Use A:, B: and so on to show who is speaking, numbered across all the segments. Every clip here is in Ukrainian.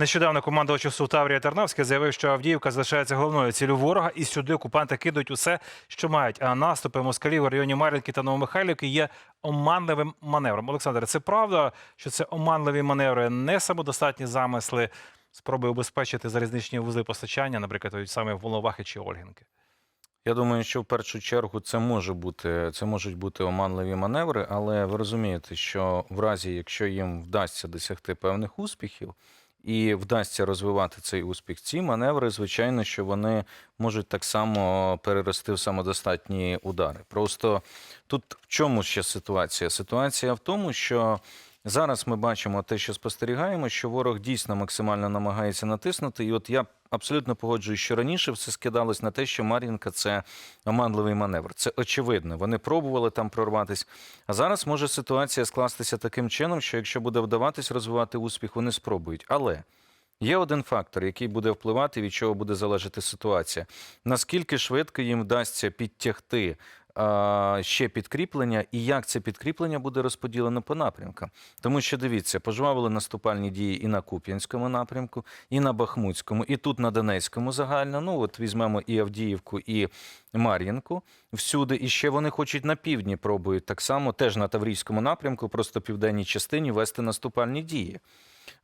A: Нещодавно командувач УСУ Таврія Тарнавський заявив, що Авдіївка залишається головною ціллю ворога, і сюди окупанти кидають усе, що мають. А наступи москалів у районі Мар'їнки та Новомихайлівки є оманливим маневром. Олександр, це правда, що це оманливі маневри, не самодостатні замисли, спроби убезпечити залізничні вузли постачання, наприклад, саме Волновахи чи Ольгінки.
B: Я думаю, що в першу чергу це може бути, це можуть бути оманливі маневри, але ви розумієте, що в разі, якщо їм вдасться досягти певних успіхів і вдасться розвивати цей успіх, ці маневри, звичайно, що вони можуть так само перерости в самодостатні удари. Просто тут в чому ще ситуація? Ситуація в тому, що зараз ми бачимо те, що спостерігаємо, що ворог дійсно максимально намагається натиснути. І от я абсолютно погоджуюсь, що раніше все скидалось на те, що Мар'їнка це оманливий маневр. Це очевидно. Вони пробували там прорватися. А зараз може ситуація скластися таким чином, що якщо буде вдаватись розвивати успіх, вони спробують. Але є один фактор, який буде впливати, від чого буде залежати ситуація. Наскільки швидко їм вдасться підтягти ще підкріплення, і як це підкріплення буде розподілено по напрямкам. Тому що дивіться, пожвавили наступальні дії і на Куп'янському напрямку, і на Бахмутському, і тут на Донецькому загально. Ну от візьмемо і Авдіївку, і Мар'їнку всюди. І ще вони хочуть на півдні пробують так само, теж на Таврійському напрямку, просто південній частині вести наступальні дії.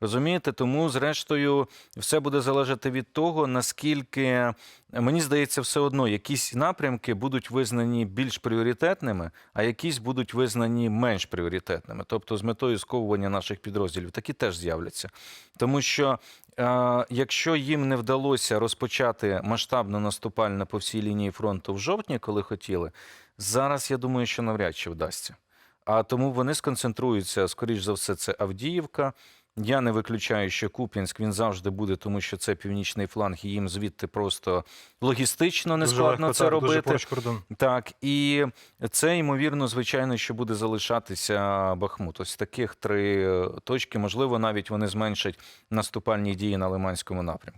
B: Розумієте, тому зрештою все буде залежати від того, наскільки мені здається, все одно якісь напрямки будуть визнані більш пріоритетними, а якісь будуть визнані менш пріоритетними. Тобто, з метою сковування наших підрозділів такі теж з'являться. Тому що е, якщо їм не вдалося розпочати масштабно наступальне по всій лінії фронту в жовтні, коли хотіли, зараз я думаю, що навряд чи вдасться. А тому вони сконцентруються, скоріш за все, це Авдіївка. Я не виключаю, що Куп'янськ він завжди буде, тому що це північний фланг, і їм звідти просто логістично не складно це
A: так,
B: робити. Так, і це ймовірно, звичайно, що буде залишатися Бахмут. Ось таких три точки. Можливо, навіть вони зменшать наступальні дії на Лиманському напрямку.